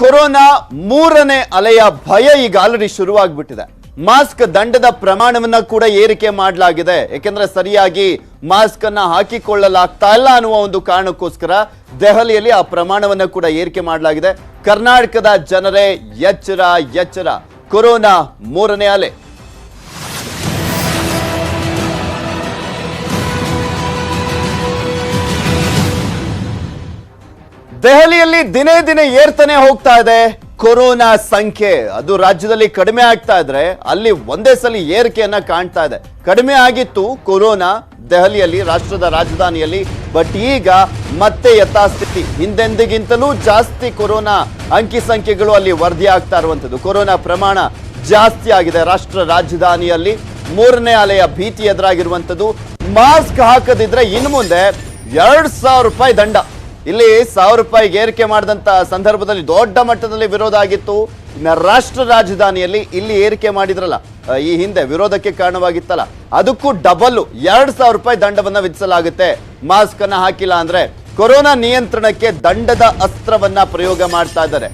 Corona ಮೂರನೇ ಅಲೆಯ ಭಯ ಈಗ ಆಲ್ರೆಡಿ ಶುರುವಾಗ್ಬಿಟ್ಟಿದೆ. ಮಾಸ್ಕ್ ದಂಡದ ಪ್ರಮಾಣವನ್ನ ಕೂಡ ಏರಿಕೆ ಮಾಡಲಾಗಿದೆ. ಯಾಕೆಂದ್ರೆ ಸರಿಯಾಗಿ ಮಾಸ್ಕ್ ಅನ್ನ ಹಾಕಿಕೊಳ್ಳಲಾಗ್ತಾ ಇಲ್ಲ ಅನ್ನುವ ಒಂದು ಕಾರಣಕ್ಕೋಸ್ಕರ ದೆಹಲಿಯಲ್ಲಿ ಆ ಪ್ರಮಾಣವನ್ನ ಕೂಡ ಏರಿಕೆ ಮಾಡಲಾಗಿದೆ. ಕರ್ನಾಟಕದ ಜನರೇ ಎಚ್ಚರ ಎಚ್ಚರ. ಕೊರೋನಾ ಮೂರನೇ ಅಲೆ. ದೆಹಲಿಯಲ್ಲಿ ದಿನೇ ದಿನೇ ಏರ್ತಾನೆ ಹೋಗ್ತಾ ಇದೆ. ಕೊರೋನಾ ಸಂಖ್ಯೆ ಅದು ರಾಜ್ಯದಲ್ಲಿ ಕಡಿಮೆ ಆಗ್ತಾ ಇದ್ರೆ ಅಲ್ಲಿ ಒಂದೇ ಸಲ ಏರಿಕೆಯನ್ನ ಕಾಣ್ತಾ ಇದೆ. ಕಡಿಮೆ ಆಗಿತ್ತು ಕೊರೋನಾ ದೆಹಲಿಯಲ್ಲಿ, ರಾಷ್ಟ್ರದ ರಾಜಧಾನಿಯಲ್ಲಿ, ಬಟ್ ಈಗ ಮತ್ತೆ ಯಥಾಸ್ಥಿತಿ. ಹಿಂದೆಂದಿಗಿಂತಲೂ ಜಾಸ್ತಿ ಕೊರೋನಾ ಅಂಕಿ ಸಂಖ್ಯೆಗಳು ಅಲ್ಲಿ ವರದಿ ಆಗ್ತಾ ಇರುವಂತದ್ದು ಕೊರೋನಾ ಪ್ರಮಾಣ ಜಾಸ್ತಿ ಆಗಿದೆ. ರಾಷ್ಟ್ರ ರಾಜಧಾನಿಯಲ್ಲಿ ಮೂರನೇ ಅಲೆಯ ಭೀತಿ ಎದುರಾಗಿರುವಂತದ್ದು ಮಾಸ್ಕ್ ಹಾಕದಿದ್ರೆ ಇನ್ನು ಮುಂದೆ ಎರಡ್ ಸಾವಿರ ರೂಪಾಯಿ ದಂಡ. ಇಲ್ಲಿ ಸಾವಿರ ರೂಪಾಯಿಗೆ ಏರಿಕೆ ಮಾಡಿದಂತ ಸಂದರ್ಭದಲ್ಲಿ ದೊಡ್ಡ ಮಟ್ಟದಲ್ಲಿ ವಿರೋಧ ಆಗಿತ್ತು. ಇನ್ನ ರಾಷ್ಟ್ರ ರಾಜಧಾನಿಯಲ್ಲಿ ಇಲ್ಲಿ ಏರಿಕೆ ಮಾಡಿದ್ರಲ್ಲ ಈ ಹಿಂದೆ ವಿರೋಧಕ್ಕೆ ಕಾರಣವಾಗಿತ್ತಲ್ಲ, ಅದಕ್ಕೂ ಡಬಲ್ ಎರಡ್ ಸಾವಿರ ರೂಪಾಯಿ ದಂಡವನ್ನ ವಿಧಿಸಲಾಗುತ್ತೆ. ಮಾಸ್ಕ್ ಅನ್ನ ಹಾಕಿಲ್ಲ ಅಂದ್ರೆ ಕೊರೋನಾ ನಿಯಂತ್ರಣಕ್ಕೆ ದಂಡದ ಅಸ್ತ್ರವನ್ನ ಪ್ರಯೋಗ ಮಾಡ್ತಾ ಇದ್ದಾರೆ.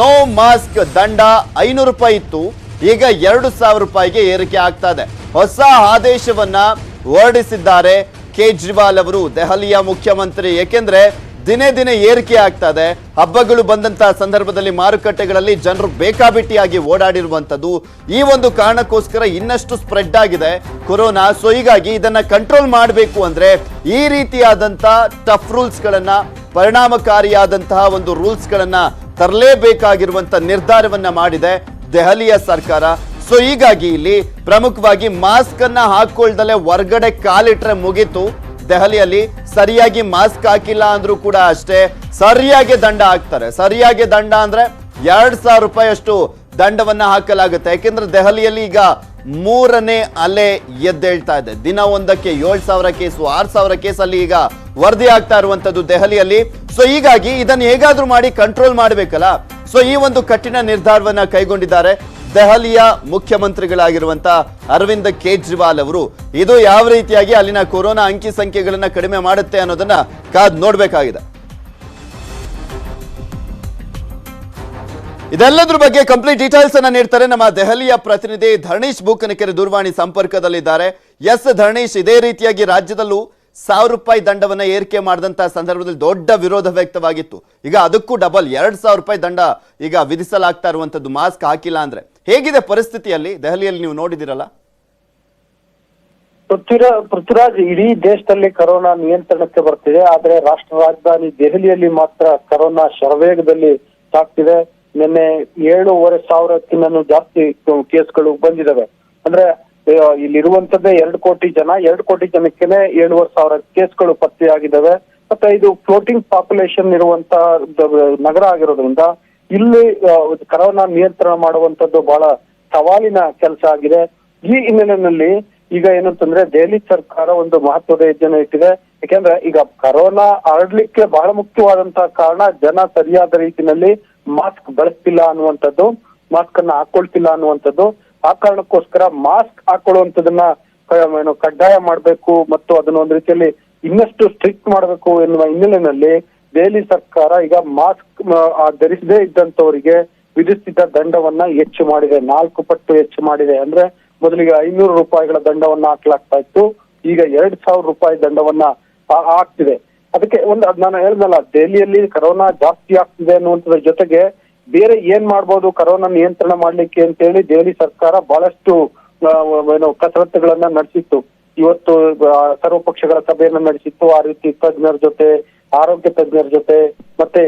ನೋ ಮಾಸ್ಕ್ ದಂಡ ಐನೂರು ರೂಪಾಯಿ ಇತ್ತು, ಈಗ ಎರಡು ಸಾವಿರ ರೂಪಾಯಿಗೆ ಏರಿಕೆ ಆಗ್ತಾ ಇದೆ. ಹೊಸ ಆದೇಶವನ್ನ ಹೊರಡಿಸಿದ್ದಾರೆ ಕೇಜ್ರಿವಾಲ್ ಅವರು, ದೆಹಲಿಯ ಮುಖ್ಯಮಂತ್ರಿ. ಏಕೆಂದ್ರೆ ದಿನೇ ದಿನೇ ಏರಿಕೆ ಆಗ್ತಾ ಇದೆ. ಹಬ್ಬಗಳು ಬಂದಂತಹ ಸಂದರ್ಭದಲ್ಲಿ ಮಾರುಕಟ್ಟೆಗಳಲ್ಲಿ ಜನರು ಬೇಕಾಬಿಟ್ಟಿಯಾಗಿ ಓಡಾಡಿರುವಂಥದ್ದು ಈ ಒಂದು ಕಾರಣಕ್ಕೋಸ್ಕರ ಇನ್ನಷ್ಟು ಸ್ಪ್ರೆಡ್ ಆಗಿದೆ. ಕೊರೋನಾ, ಸೊ ಹೀಗಾಗಿ ಇದನ್ನ ಕಂಟ್ರೋಲ್ ಮಾಡಬೇಕು ಅಂದ್ರೆ ಈ ರೀತಿಯಾದಂತ ಟಫ್ ರೂಲ್ಸ್ ಗಳನ್ನ, ಪರಿಣಾಮಕಾರಿಯಾದಂತಹ ಒಂದು ರೂಲ್ಸ್ ಗಳನ್ನ ತರಲೇಬೇಕಾಗಿರುವಂತ ನಿರ್ಧಾರವನ್ನ ಮಾಡಿದೆ ದೆಹಲಿಯ ಸರ್ಕಾರ. ಸೊ ಹೀಗಾಗಿ ಇಲ್ಲಿ ಪ್ರಮುಖವಾಗಿ ಮಾಸ್ಕ್ ಅನ್ನ ಹಾಕೊಳ್ದಲೆ ಹೊರಗಡೆ ಕಾಲಿಟ್ರೆ ಮುಗೀತು. ದೆಹಲಿಯಲ್ಲಿ ಸರಿಯಾಗಿ ಮಾಸ್ಕ್ ಹಾಕಿಲ್ಲ ಅಂದ್ರೂ ಕೂಡ ಅಷ್ಟೇ ಸರಿಯಾಗಿ ದಂಡ ಹಾಕ್ತಾರೆ. ಸರಿಯಾಗಿ ದಂಡ ಅಂದ್ರೆ ಎರಡ್ ಸಾವಿರ ರೂಪಾಯಿಯಷ್ಟು ದಂಡವನ್ನ ಹಾಕಲಾಗುತ್ತೆ. ಯಾಕೆಂದ್ರೆ ದೆಹಲಿಯಲ್ಲಿ ಈಗ ಮೂರನೇ ಅಲೆ ಎದ್ದೇಳ್ತಾ ಇದೆ. ದಿನ ಒಂದಕ್ಕೆ ಏಳು ಸಾವಿರ ಕೇಸು, ಆರು ಸಾವಿರ ಕೇಸಲ್ಲಿ ಈಗ ವರದಿ ಆಗ್ತಾ ಇರುವಂತದ್ದು ದೆಹಲಿಯಲ್ಲಿ. ಸೊ ಹೀಗಾಗಿ ಇದನ್ನು ಹೇಗಾದ್ರೂ ಮಾಡಿ ಕಂಟ್ರೋಲ್ ಮಾಡಬೇಕಲ್ಲ? ಸೊ ಈ ಒಂದು ಕಠಿಣ ನಿರ್ಧಾರವನ್ನ ಕೈಗೊಂಡಿದ್ದಾರೆ. ದೆಹಲಿಯ ಮುಖ್ಯಮಂತ್ರಿಗಳಾಗಿರುವಂತಹ ಅರವಿಂದ್ ಕೇಜ್ರಿವಾಲ್ ಅವರು, ಇದು ಯಾವ ರೀತಿಯಾಗಿ ಅಲ್ಲಿನ ಕೊರೋನಾ ಅಂಕಿ ಸಂಖ್ಯೆಗಳನ್ನ ಕಡಿಮೆ ಮಾಡುತ್ತೆ ಅನ್ನೋದನ್ನ ಕಾದ್ ನೋಡ್ಬೇಕಾಗಿದೆ. ಇದೆಲ್ಲದ್ರ ಬಗ್ಗೆ ಕಂಪ್ಲೀಟ್ ಡೀಟೇಲ್ಸ್ ಅನ್ನ ನೀಡ್ತಾರೆ ನಮ್ಮ ದೆಹಲಿಯ ಪ್ರತಿನಿಧಿ ಧರಣೀಶ್ ಬೂಕನಕೆರೆ ದೂರವಾಣಿ ಸಂಪರ್ಕದಲ್ಲಿದ್ದಾರೆ. ಎಸ್ ಧರಣೀಶ್, ಇದೇ ರೀತಿಯಾಗಿ ರಾಜ್ಯದಲ್ಲೂ ಸಾವಿರ ರೂಪಾಯಿ ದಂಡವನ್ನ ಏರಿಕೆ ಮಾಡಿದಂತಹ ಸಂದರ್ಭದಲ್ಲಿ ದೊಡ್ಡ ವಿರೋಧ ವ್ಯಕ್ತವಾಗಿತ್ತು. ಈಗ ಅದಕ್ಕೂ ಡಬಲ್ ಎರಡ್ ಸಾವಿರ ರೂಪಾಯಿ ದಂಡ ಈಗ ವಿಧಿಸಲಾಗ್ತಾ ಇರುವಂತದ್ದು ಮಾಸ್ಕ್ ಹಾಕಿಲ್ಲ ಅಂದ್ರೆ. ಹೇಗಿದೆ ಪರಿಸ್ಥಿತಿಯಲ್ಲಿ? ದೆಹಲಿಯಲ್ಲಿ ನೀವು ನೋಡಿದಿರಲ್ಲ? ಪೃಥ್ವಿರಾ, ಪೃಥ್ವಿರಾಜ್, ಇಡೀ ದೇಶದಲ್ಲಿ ಕರೋನಾ ನಿಯಂತ್ರಣಕ್ಕೆ ಬರ್ತಿದೆ. ಆದ್ರೆ ರಾಷ್ಟ್ರ ರಾಜಧಾನಿ ದೆಹಲಿಯಲ್ಲಿ ಮಾತ್ರ ಕರೋನಾ ಶರವೇಗದಲ್ಲಿ ಸಾಕ್ತಿದೆ. ನಿನ್ನೆ ಏಳೂವರೆ ಸಾವಿರಕ್ಕಿಂತ ಜಾಸ್ತಿ ಕೇಸ್ಗಳು ಬಂದಿದಾವೆ ಅಂದ್ರೆ ಇಲ್ಲಿರುವಂತದ್ದೇ ಎರಡು ಕೋಟಿ ಜನ, ಎರಡು ಕೋಟಿ ಜನಕ್ಕೆನೆ ಏಳುವರೆ ಸಾವಿರ ಕೇಸ್ಗಳು ಪತ್ತೆಯಾಗಿದ್ದಾವೆ. ಮತ್ತೆ ಇದು ಫ್ಲೋಟಿಂಗ್ ಪಾಪ್ಯುಲೇಷನ್ ಇರುವಂತ ನಗರ ಆಗಿರೋದ್ರಿಂದ ಇಲ್ಲಿ ಕರೋನಾ ನಿಯಂತ್ರಣ ಮಾಡುವಂತದ್ದು ಬಹಳ ಸವಾಲಿನ ಕೆಲಸ ಆಗಿದೆ. ಈ ಹಿನ್ನೆಲೆಯಲ್ಲಿ ಈಗ ಏನಂತಂದ್ರೆ ದೆಹಲಿ ಸರ್ಕಾರ ಒಂದು ಮಹತ್ವದ ಹೆಜ್ಜೆನ ಇಟ್ಟಿದೆ. ಯಾಕೆಂದ್ರೆ ಈಗ ಕರೋನಾ ಹರಡ್ಲಿಕ್ಕೆ ಬಹಳ ಮುಖ್ಯವಾದಂತಹ ಕಾರಣ ಜನ ಸರಿಯಾದ ರೀತಿಯಲ್ಲಿ ಮಾಸ್ಕ್ ಬಳಸ್ತಿಲ್ಲ ಅನ್ನುವಂಥದ್ದು ಮಾಸ್ಕ್ ಅನ್ನ ಹಾಕೊಳ್ತಿಲ್ಲ ಅನ್ನುವಂಥದ್ದು. ಆ ಕಾರಣಕ್ಕೋಸ್ಕರ ಮಾಸ್ಕ್ ಹಾಕೊಳ್ಳುವಂಥದ್ದನ್ನ ಏನು ಕಡ್ಡಾಯ ಮಾಡಬೇಕು ಮತ್ತು ಅದನ್ನ ಒಂದು ರೀತಿಯಲ್ಲಿ ಇನ್ನಷ್ಟು ಸ್ಟ್ರಿಕ್ಟ್ ಮಾಡಬೇಕು ಎನ್ನುವ ಹಿನ್ನೆಲೆಯಲ್ಲಿ ದೆಹಲಿ ಸರ್ಕಾರ ಈಗ ಮಾಸ್ಕ್ ಧರಿಸದೇ ಇದ್ದಂತವರಿಗೆ ವಿಧಿಸಿದ ದಂಡವನ್ನ ಹೆಚ್ಚು ಮಾಡಿದೆ. ನಾಲ್ಕು ಪಟ್ಟು ಹೆಚ್ಚು ಮಾಡಿದೆ. ಅಂದ್ರೆ ಮೊದಲಿಗೆ ಐನೂರು ರೂಪಾಯಿಗಳ ದಂಡವನ್ನ ಹಾಕಲಾಗ್ತಾ ಇತ್ತು. ಈಗ ಎರಡ್ ಸಾವಿರ ರೂಪಾಯಿ ದಂಡವನ್ನ ಹಾಕ್ತಿದೆ. ಅದಕ್ಕೆ ಒಂದು ನಾನು ಹೇಳ್ದಲ್ಲ, ದೆಹಲಿಯಲ್ಲಿ ಕರೋನಾ ಜಾಸ್ತಿ ಆಗ್ತಿದೆ ಅನ್ನುವಂಥದ್ರ ಜೊತೆಗೆ ಬೇರೆ ಏನ್ ಮಾಡ್ಬೋದು, ಕರೋನಾ ನಿಯಂತ್ರಣ ಮಾಡ್ಲಿಕ್ಕೆ ಅಂತ ಹೇಳಿ ದೆಹಲಿ ಸರ್ಕಾರ ಬಹಳಷ್ಟು ಏನು ಕಸರತ್ತುಗಳನ್ನ ನಡೆಸಿತ್ತು. ಇವತ್ತು ಸರ್ವಪಕ್ಷಗಳ ಸಭೆಯನ್ನ ನಡೆಸಿತ್ತು. ಆ ರೀತಿ ತಜ್ಞರ ಜೊತೆ, ಆರೋಗ್ಯ ತಜ್ಞರ ಜೊತೆ, ಮತ್ತೆ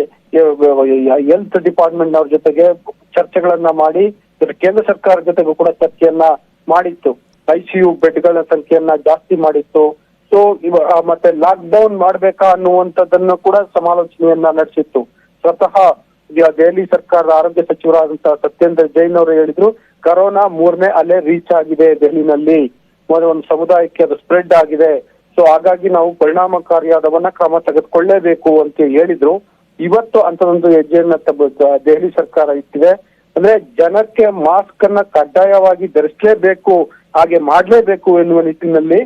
ಹೆಲ್ತ್ ಡಿಪಾರ್ಟ್ಮೆಂಟ್ ಅವ್ರ ಜೊತೆಗೆ ಚರ್ಚೆಗಳನ್ನ ಮಾಡಿ ಕೇಂದ್ರ ಸರ್ಕಾರ ಜೊತೆಗೂ ಕೂಡ ಚರ್ಚೆಯನ್ನ ಮಾಡಿತ್ತು. ಐಸಿಯು ಬೆಡ್ಗಳ ಸಂಖ್ಯೆಯನ್ನ ಜಾಸ್ತಿ ಮಾಡಿತ್ತು. ಸೊ ಇವ ಮತ್ತೆ ಲಾಕ್ ಡೌನ್ ಮಾಡ್ಬೇಕಾ ಅನ್ನುವಂಥದ್ದನ್ನು ಕೂಡ ಸಮಾಲೋಚನೆಯನ್ನ ನಡೆಸಿತ್ತು. ಸ್ವತಃ ದೆಹಲಿ ಸರ್ಕಾರದ ಆರೋಗ್ಯ ಸಚಿವರಾದಂತಹ ಸತ್ಯೇಂದ್ರ ಜೈನ್ ಅವರು ಹೇಳಿದ್ರು, ಕರೋನಾ ಮೂರನೇ ಅಲೆ ರೀಚ್ ಆಗಿದೆ ದೆಹಲಿನಲ್ಲಿ. ಒಂದು ಸಮುದಾಯಕ್ಕೆ ಅದು ಸ್ಪ್ರೆಡ್ ಆಗಿದೆ. ಸೊ ಹಾಗಾಗಿ ನಾವು ಪರಿಣಾಮಕಾರಿಯಾದವನ್ನ ಕ್ರಮ ತೆಗೆದುಕೊಳ್ಳೇಬೇಕು ಅಂತ ಹೇಳಿದ್ರು. ಇವತ್ತು ಅಂತದೊಂದು ಹೆಜ್ಜೆಯನ್ನ ದೆಹಲಿ ಸರ್ಕಾರ ಇಟ್ಟಿದೆ. ಅಂದ್ರೆ ಜನಕ್ಕೆ ಮಾಸ್ಕ್ ಅನ್ನ ಕಡ್ಡಾಯವಾಗಿ ಧರಿಸಲೇಬೇಕು, ಹಾಗೆ ಮಾಡಲೇಬೇಕು ಎನ್ನುವ ನಿಟ್ಟಿನಲ್ಲಿ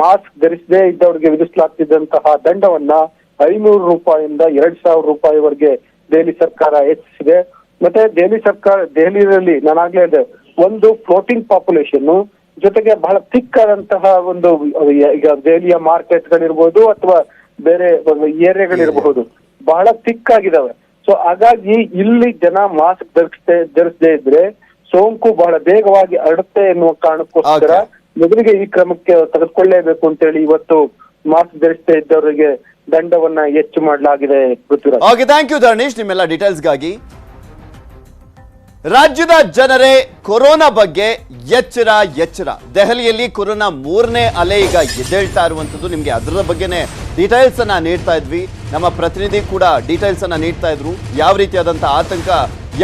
ಮಾಸ್ಕ್ ಧರಿಸದೇ ಇದ್ದವರಿಗೆ ವಿಧಿಸಲಾಗ್ತಿದ್ದಂತಹ ದಂಡವನ್ನ ಐನೂರು ರೂಪಾಯಿಂದ ಎರಡ್ ಸಾವಿರ ರೂಪಾಯಿವರೆಗೆ ದೆಹಲಿ ಸರ್ಕಾರ ಹೆಚ್ಚಿಸಿದೆ. ಮತ್ತೆ ದೆಹಲಿ ಸರ್ಕಾರ ದೆಹಲಿಯಲ್ಲಿ ನಾನಾಗ್ಲೇ ಇದೆ ಒಂದು ಫ್ಲೋಟಿಂಗ್ ಪಾಪ್ಯುಲೇಷನ್ ಜೊತೆಗೆ ಬಹಳ ಥಿಕ್ ಆದಂತಹ ಒಂದು ಈಗ ದೆಹಲಿಯ ಮಾರ್ಕೆಟ್ಗಳಿರ್ಬೋದು ಅಥವಾ ಬೇರೆ ಒಂದು ಏರಿಯಾಗಳಿರಬಹುದು ಬಹಳ ಥಿಕ್ ಆಗಿದಾವೆ ಸೊ ಹಾಗಾಗಿ ಇಲ್ಲಿ ಜನ ಮಾಸ್ಕ್ ಧರಿಸದೆ ಧರಿಸದೇ ಇದ್ರೆ ಸೋಂಕು ಬಹಳ ಬೇಗವಾಗಿ ಹರಡುತ್ತೆ ಎನ್ನುವ ಕಾರಣಕ್ಕೋಸ್ಕರ. ಮೊದಲಿಗೆ ಈ ಕ್ರಮಕ್ಕೆ ತೆಗೆದುಕೊಳ್ಳೇಬೇಕು ಅಂತೇಳಿ ಇವತ್ತು ಮಾಸ್ಕ್ ಧರಿಸದೇ ಇದ್ದವರಿಗೆ ದಂಡವನ್ನ ಹೆಚ್ಚು ಮಾಡಲಾಗಿದೆ ಓಕೆ ಥ್ಯಾಂಕ್ ಯು ಧರ್ಣೇಶ್ ನಿಮ್ಮೆಲ್ಲ ಡೀಟೇಲ್ಸ್ಗಾಗಿ ರಾಜ್ಯದ ಜನರೇ ಕೊರೋನಾ ಬಗ್ಗೆ ಎಚ್ಚರ ಎಚ್ಚರ. ದೆಹಲಿಯಲ್ಲಿ ಕೊರೋನಾ ಮೂರನೇ ಅಲೆ ಈಗ ಎದ್ದೇಳ್ತಾ ಇರುವಂಥದ್ದು. ನಿಮಗೆ ಅದರ ಬಗ್ಗೆನೇ ಡೀಟೇಲ್ಸ್ ಅನ್ನ ನೀಡ್ತಾ ಇದ್ವಿ. ನಮ್ಮ ಪ್ರತಿನಿಧಿ ಕೂಡ ಡೀಟೇಲ್ಸ್ ಅನ್ನ ನೀಡ್ತಾ ಇದ್ರು. ಯಾವ ರೀತಿಯಾದಂತ ಆತಂಕ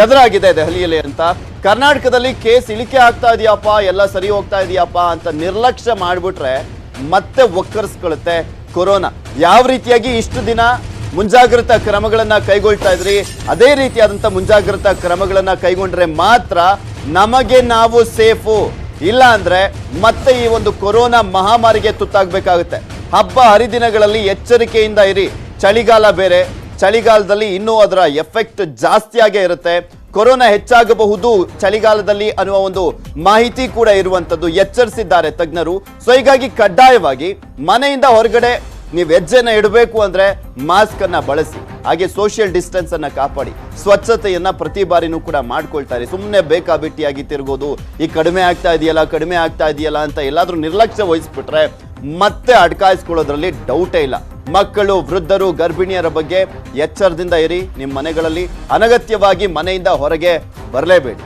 ಎದುರಾಗಿದೆ ದೆಹಲಿಯಲ್ಲಿ ಅಂತ. ಕರ್ನಾಟಕದಲ್ಲಿ ಕೇಸ್ ಇಳಿಕೆ ಆಗ್ತಾ ಇದೆಯಪ್ಪ, ಎಲ್ಲ ಸರಿ ಹೋಗ್ತಾ ಇದೆಯಪ್ಪ ಅಂತ ನಿರ್ಲಕ್ಷ್ಯ ಮಾಡಿಬಿಟ್ರೆ ಮತ್ತೆ ಒಕ್ಕರ್ಸ್ಕೊಳ್ಳುತ್ತೆ ಕೊರೋನಾ. ಯಾವ ರೀತಿಯಾಗಿ ಇಷ್ಟು ದಿನ ಮುಂಜಾಗ್ರತಾ ಕ್ರಮಗಳನ್ನು ಕೈಗೊಳ್ತಾ ಇದ್ರಿ, ಅದೇ ರೀತಿಯಾದಂತ ಮುಂಜಾಗ್ರತಾ ಕ್ರಮಗಳನ್ನು ಕೈಗೊಂಡ್ರೆ ಮಾತ್ರ ನಮಗೆ ನಾವು ಸೇಫು. ಇಲ್ಲ ಅಂದ್ರೆ ಮತ್ತೆ ಈ ಒಂದು ಕೊರೋನಾ ಮಹಾಮಾರಿಗೆ ತುತ್ತಾಗಬೇಕಾಗುತ್ತೆ. ಹಬ್ಬ ಹರಿದಿನಗಳಲ್ಲಿ ಎಚ್ಚರಿಕೆಯಿಂದ ಇರಿ. ಚಳಿಗಾಲ ಬೇರೆ. ಚಳಿಗಾಲದಲ್ಲಿ ಇನ್ನೂ ಅದರ ಎಫೆಕ್ಟ್ ಜಾಸ್ತಿಯಾಗೇ ಇರುತ್ತೆ. ಕೊರೋನಾ ಹೆಚ್ಚಾಗಬಹುದು, ಚಳಿಗಾಲದಲ್ಲಿ ಅನ್ನುವ ಒಂದು ಮಾಹಿತಿ ಕೂಡ ಇರುವಂತದ್ದು ಎಚ್ಚರಿಸಿದ್ದಾರೆ ತಜ್ಞರು. ಸೊ ಹೀಗಾಗಿ ಕಡ್ಡಾಯವಾಗಿ ಮನೆಯಿಂದ ಹೊರಗಡೆ ನೀವು ಹೆಜ್ಜೆನ ಇಡಬೇಕು ಅಂದ್ರೆ ಮಾಸ್ಕನ್ನು ಬಳಸಿ, ಹಾಗೆ ಸೋಷಿಯಲ್ ಡಿಸ್ಟೆನ್ಸ್ ಅನ್ನ ಕಾಪಾಡಿ, ಸ್ವಚ್ಛತೆಯನ್ನ ಪ್ರತಿ ಬಾರಿನೂ ಕೂಡ ಮಾಡ್ಕೊಳ್ತಾರೆ. ಸುಮ್ಮನೆ ಬೇಕಾಬಿಟ್ಟಿಯಾಗಿ ತಿರುಗೋದು, ಈ ಕಡಿಮೆ ಆಗ್ತಾ ಇದೆಯಲ್ಲ, ಕಡಿಮೆ ಆಗ್ತಾ ಇದೆಯಲ್ಲ ಅಂತ ಎಲ್ಲಾದ್ರೂ ನಿರ್ಲಕ್ಷ್ಯ ವಹಿಸ್ಬಿಟ್ರೆ ಮತ್ತೆ ಅಡ್ಕಾಯಿಸ್ಕೊಳ್ಳೋದ್ರಲ್ಲಿ ಡೌಟೇ ಇಲ್ಲ. ಮಕ್ಕಳು ವೃದ್ಧರು ಗರ್ಭಿಣಿಯರ ಬಗ್ಗೆ ಎಚ್ಚರದಿಂದ ಇರಿ. ನಿಮ್ಮ ಮನೆಗಳಲ್ಲಿ ಅನಗತ್ಯವಾಗಿ ಮನೆಯಿಂದ ಹೊರಗೆ ಬರಲೇಬೇಡಿ.